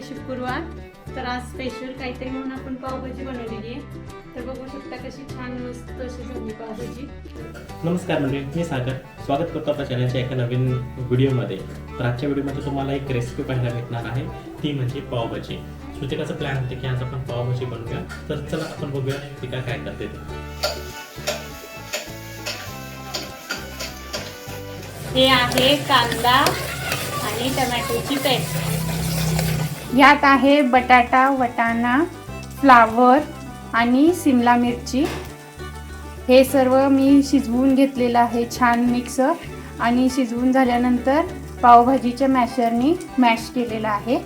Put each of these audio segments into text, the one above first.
आहे शुक्रवार तर आज स्पेशल काहीतरी म्हणून आपण पावभाजी बनवलेली आहे. तर बघू शकता कशी छान मस्त अशी झाली पावभाजी. नमस्कार मंडळी मी सागर. स्वागत करतो आपल्या चॅनलच्या एका नवीन व्हिडिओमध्ये. तर आजच्या व्हिडिओमध्ये तुम्हाला एक रेसिपी पाहायला भेटणार आहे. ती म्हणजे पावभाजी. श्रुतिकाचा प्लॅन होते की आज आपण पावभाजी बनवूया. तर चला आपण बघूया श्रुतिका काय करते. ते हे आहे कांदा आणि टमॅटोची पेस्ट. यात आहे बटाटा वटाणा फ्लावर आणि सिमला मिरची. हे सर्व मी शिजवून घेतलेलं आहे छान मिक्स आणि शिजवून झाल्यानंतर पावभाजीच्या मॅशरनी मॅश केलेला आहे.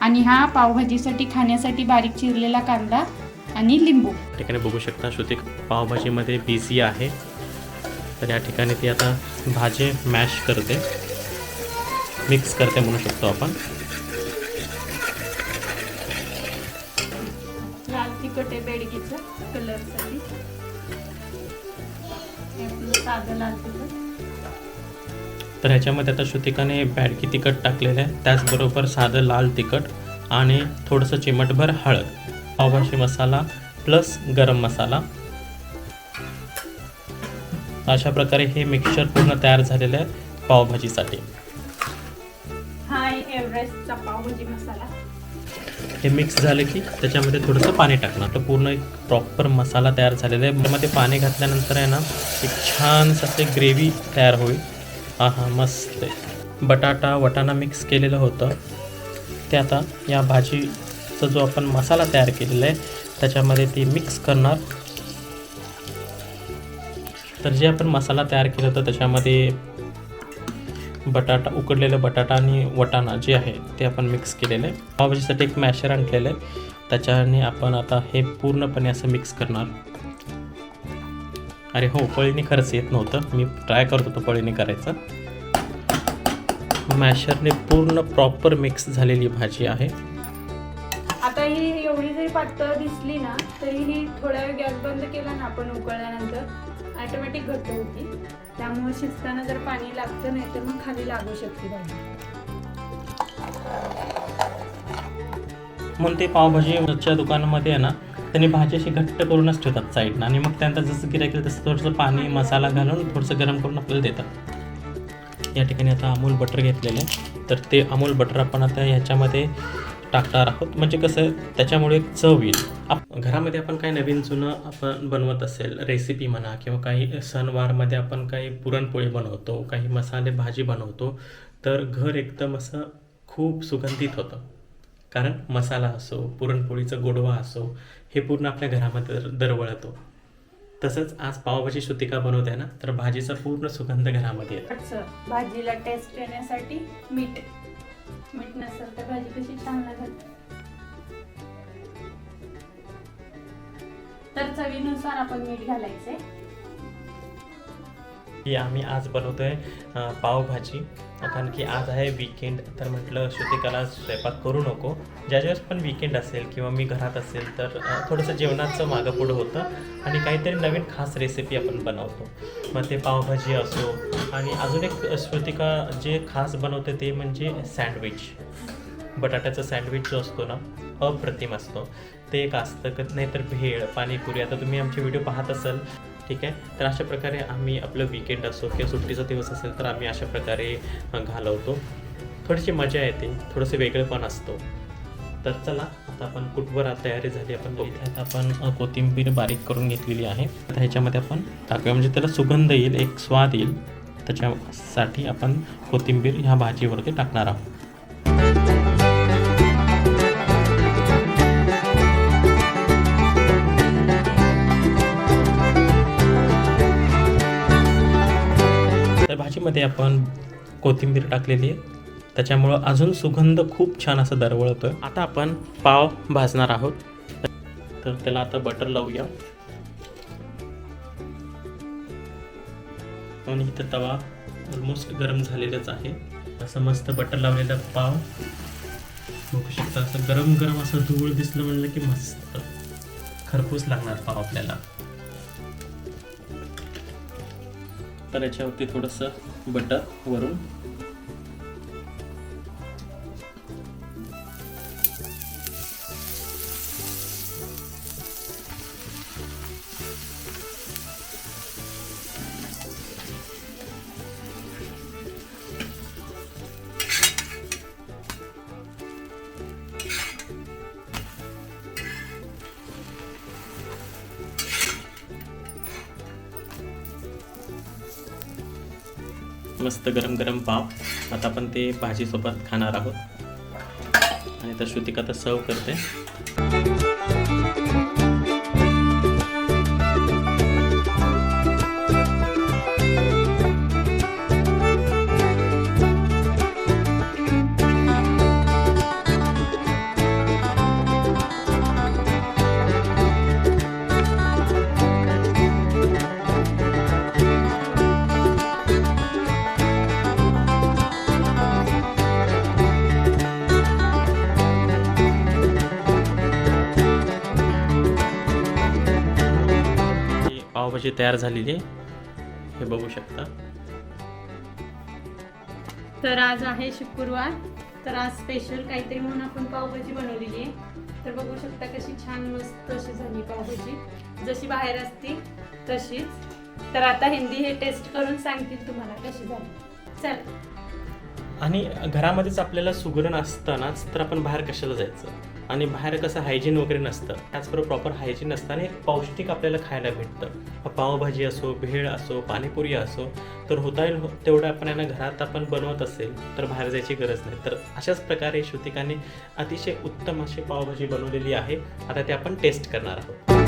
आणि हा पावभाजीसाठी खाण्यासाठी बारीक चिरलेला कांदा आणि लिंबू. ठिकाणी बघू शकता श्रुतिक पावभाजीमध्ये बिझी आहे. तर या ठिकाणी ती आता भाजी मॅश करते. मिक्स करते म्हणू शकतो आपण. साधं लाल तिखट तर ह्याच्यामध्ये आता श्रुतिकाने बॅडकी तिखट टाकलेलं आहे. त्याचबरोबर साधं लाल तिखट आणि थोडंसं चिमटभर हळद पावभाजी मसाला प्लस गरम मसाला. अशा प्रकारे हे मिक्सचर पूर्ण तयार झालेलं आहे पावभाजीसाठी. हा एव्हरेस्टचा पावभाजी मसाला. हे मिक्स झालं की त्याच्यामध्ये थोडंसं पाणी टाकणार. तर पूर्ण एक प्रॉपर मसाला तयार झालेला आहे. त्यामध्ये पाणी घातल्यानंतर आहे ना एक छानसं असे ग्रेव्ही तयार होईल. हा हा मस्त आहे. बटाटा वटाणा मिक्स केलेलं होतं. ते आता या भाजीचा जो आपण मसाला तयार केलेला आहे त्याच्यामध्ये ती मिक्स करणार. तर जे आपण मसाला तयार केला होता त्याच्यामध्ये बटाटा उकडलेलं बटाटा आणि वटाणा जे आहे ते आपण मिक्स केलेलं आहे. पावभाजीसाठी एक मॅशर आणलेलं आहे. त्याच्याने आपण आता हे पूर्णपणे असं मिक्स करणार. अरे हो पळीने खरंच येत नव्हतं. मी ट्राय करत होतो पळीने करायचं. मॅशरने पूर्ण प्रॉपर मिक्स झालेली भाजी आहे. आता ही एवढी जरी पातळ दिसली ना तरी ही थोडा वेळ गॅस बंद केला ना आपण उकळल्यानंतर ऑटोमॅटिक घट्ट होती. त्यामुळे शिजताना जर पाणी लागतं नाही तर मग खाली लागू शकते भाजी म्हणून ते पावभाजीच्या दुकानामध्ये आहे ना त्यांनी भाजी अशी घट्ट करूनच ठेवतात साईडनं. आणि मग त्यानंतर जसं गिरायक केलं तसं थोडंसं पाणी मसाला घालून थोडंसं गरम करून आपल्याला देतात. या ठिकाणी आता अमूल बटर घेतलेलं आहे. तर ते अमूल बटर आपण आता ह्याच्यामध्ये टाकणार आहोत. म्हणजे कसं त्याच्यामुळे एक चव येईल. आप घरामध्ये आपण काही नवीन जुनं आपण बनवत असेल रेसिपी म्हणा किंवा काही सणवारमध्ये आपण काही पुरणपोळी बनवतो काही मसाले भाजी बनवतो तर घर एकदम असं खूप सुगंधित होतं. कारण मसाला असो पुरणपोळीचं गोडवा असो हे पूर्ण आपल्या घरामध्ये दर- दरवळतो. तसंच आज पावभाजी श्रुतिका बनवते ना तर भाजीचा पूर्ण सुगंध घरामध्ये येतो. भाजीला टेस्ट येण्यासाठी मीठ भाजी कशी छान लागल. तर चवीनुसार आपण मीठ घालायचंय की आम्ही आज बनवतोय पावभाजी. कारण की आज आहे वीकेंड तर म्हटलं श्रुतिकाला स्वयंपाक करू नको. ज्या ज्यावेळेस पण वीकेंड असेल किंवा मी घरात असेल तर थोडंसं जेवणाचं मागं पुढं होतं. आणि काहीतरी नवीन खास रेसिपी आपण बनवतो. मग ते पावभाजी असो. आणि अजून एक श्रुतिका जे खास बनवते ते म्हणजे सँडविच बटाट्याचा सँडविच जो असतो ना अप्रतिम असतो. ते एक असतं नाहीतर भेळ पाणीपुरी. आता तुम्ही आमचे व्हिडिओ पाहत असाल ठीक आहे? तर अशा प्रकारे आम्ही आपलं विकेंड असो किंवा सुट्टीचा दिवस असेल तर आम्ही अशा प्रकारे घालवतो. थोडीशी मजा येते थोडंसं वेगळेपण असतो. तर चला आता आपण कुठवर तयारी झाली आपण इथे आता आपण कोथिंबीर बारीक करून घेतलेली आहे. आता ह्याच्यामध्ये आपण टाकूया म्हणजे त्याला सुगंध येईल एक स्वाद येईल. त्याच्यासाठी आपण कोथिंबीर ह्या भाजीवरती टाकणार आहोत. तर भाजीमध्ये आपण कोथिंबीर टाकलेली आहे. त्याच्यामुळं अजून सुगंध खूप छान असं दरवळतोय. आता आपण पाव भाजणार आहोत. तर त्याला आता बटर लावूया. आणि इथं तवा ऑलमोस्ट गरम झालेलाच आहे. असं मस्त बटर लावलेला पाव. बघू शकता असं गरम गरम असं धूळ दिसलं म्हणलं की मस्त. खरपूस लागणार पाव आपल्याला. तर याच्यावरती थोडंसं बटर वरून मस्त गरम गरम पाव. आता आपण ते भाजीसोबत खाणार आहोत. आणि तर श्रुतिका तर सर्व करते. पावभाजी तयार झालेली आहे हे बघू शकता. तर आज आहे शुक्रवार तर आज स्पेशल काहीतरी म्हणून आपण पावभाजी बनवलेली आहे. तर बघू शकता कशी छान मस्त अशी झाली पावभाजी. जशी बाहेर असती तशीच. तर आता हिंदी हे टेस्ट करून सांगतील तुम्हाला कशी झाली. चल. आणि घरामध्येच आपल्याला सुगरण असतानाच तर आपण बाहेर कशाला जायचं? आणि बाहेर कसं हायजीन वगैरे नसतं त्याचबरोबर प्रॉपर हायजीन नसताना एक पौष्टिक आपल्याला खायला भेटतं. पावभाजी असो भेळ असो पाणीपुरी असो तर होता येईल हो- तेवढं आपण यांना घरात आपण बनवत असेल तर बाहेर जायची गरज नाही. तर अशाच प्रकारे श्रुतिकाने अतिशय उत्तम अशी पावभाजी बनवलेली आहे. आता ते आपण टेस्ट करणार आहोत.